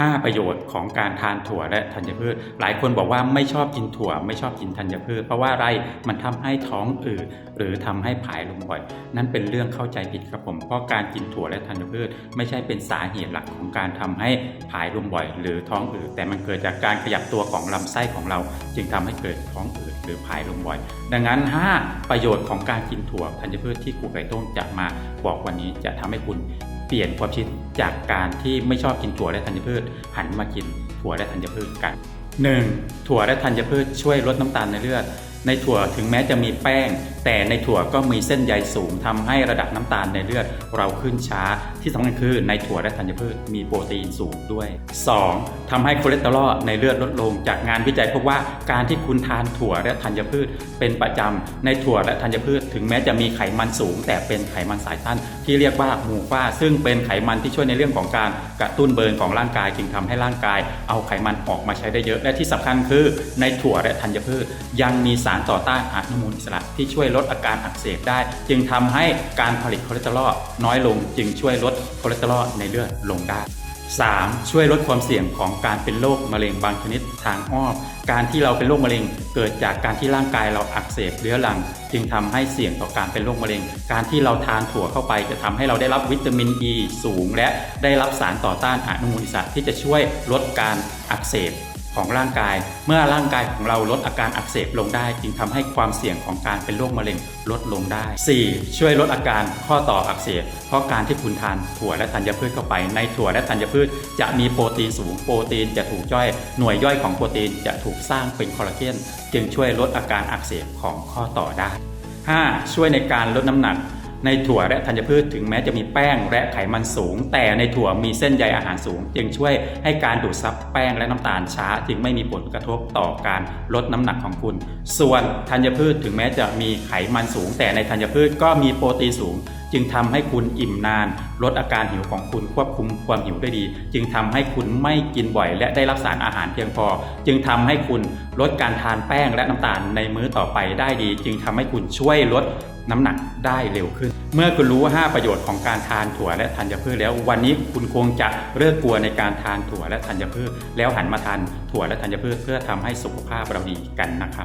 5 ประโยชน์ของการทานถั่วและธัญพืช หลายคนบอกว่าไม่ชอบกินถั่ว ไม่ชอบกินธัญพืช เพราะว่าอะไรมันทำให้ท้องอืดหรือทำให้ผายลมบ่อย นั่นเป็นเรื่องเข้าใจผิดครับผม เพราะการกินถั่วและธัญพืช ไม่ใช่เป็นสาเหตุหลักของการทำให้ผายลมบ่อย หรือท้องอืดแต่มันเกิดจากการขยับตัวของลำไส้ของเรา จึงทำให้เกิดท้องอืดหรือผายลมบ่อย ดังนั้น 5 ประโยชน์ของการกินถั่วธัญพืชที่ครูไก่ต้งจะมาบอกวันนี้จะทำให้คุณ เปลี่ยนความคิดจากการที่ไม่ชอบกินถั่วและธัญพืช หันมากินถั่วและธัญพืชกัน 1. ถั่วและธัญพืชช่วยลดน้ำตาลในเลือดในถั่วถึงแม้จะมีแป้ง แต่ในถั่วก็มีเส้นใยสูงทำให้ระดับน้ำตาลในเลือดเราขึ้นช้า ที่สำคัญคือในถั่วและธัญพืชมีโปรตีนสูงด้วย 2. ทำให้คอเลสเตอรอลในเลือดลดลง จากงานวิจัยพบว่าการที่คุณทานถั่วและธัญพืช เป็นประจำในถั่วและธัญพืช ถึงแม้จะมีไขมันสูง แต่เป็นไขมันสายสั้นที่เรียกว่าหมูฟ้า ซึ่งเป็นไขมันที่ช่วยในเรื่องของการกระตุ้นเบิร์นของร่างกายจึงทำให้ร่างกาย เอาไขมันออกมาใช้ได้เยอะ และที่สำคัญคือ ในถั่วและธัญพืชยังมีสารารต่อต้านอนุมูลอิสระที่ช่วยลดอาการอักเสบได้ จึงทำให้การผลิตคอเลสเตอรอลน้อยลง จึงช่วยลดคอเลสเตอรอลในเลือดลงได้ 3. ช่วยลดความเสี่ยงของการเป็นโรคมะเร็งบางชนิดทางอ้อม การที่เราเป็นโรคมะเร็งเกิดจากการที่ร่างกายเราอักเสบเรื้อรัง จึงทำให้เสี่ยงต่อการเป็นโรคมะเร็ง การที่เราทานถั่วเข้าไปจะทำให้เราได้รับวิตามินอ e ีสูง และได้รับสารต่อต้านอนุมูลอิสระที่จะช่วยลดการอักเสบ ของร่างกาย เมื่อร่างกายของเราลดอาการอักเสบลงได้ จึงทำให้ความเสี่ยงของการเป็นโรคมะเร็งลดลงได้ 4. ช่วยลดอาการข้อต่ออักเสบ เพราะการที่คุณทานถั่วและธัญพืชเข้าไป ในถั่วและธัญพืช จะมีโปรตีนสูง โปรตีนจะถูกย่อย หน่วยย่อยของโปรตีนจะถูกสร้างเป็นคอลลาเจน จึงช่วยลดอาการอักเสบของข้อต่อได้ 5. ช่วยในการลดน้ำหนัก ในถั่วและธัญพืชถึงแม้จะมีแป้งและไขมันสูง แต่ในถั่วมีเส้นใยอาหารสูง จึงช่วยให้การดูดซับแป้งและน้ำตาลช้า จึงไม่มีผลกระทบต่อการลดน้ำหนักของคุณ ส่วนธัญพืชถึงแม้จะมีไขมันสูง แต่ในธัญพืชก็มีโปรตีนสูง จึงทำให้คุณอิ่มนาน ลดอาการหิวของคุณควบคุมความหิวได้ดี จึงทำให้คุณไม่กินบ่อย และได้รับสารอาหารเพียงพอ จึงทำให้คุณลดการทานแป้งและน้ำตาลในมื้อต่อไปได้ดี จึงทำให้คุณช่วยลดน้ำหนักได้เร็วขึ้น เมื่อคุณรู้ 5 ประโยชน์ของการทานถั่วและธัญพืชแล้ว วันนี้คุณคงจะเลิกกลัวในการทานถั่วและธัญพืช แล้วหันมาทานถั่วและธัญพืชเพื่อทำให้สุขภาพเราดีกันนะครับ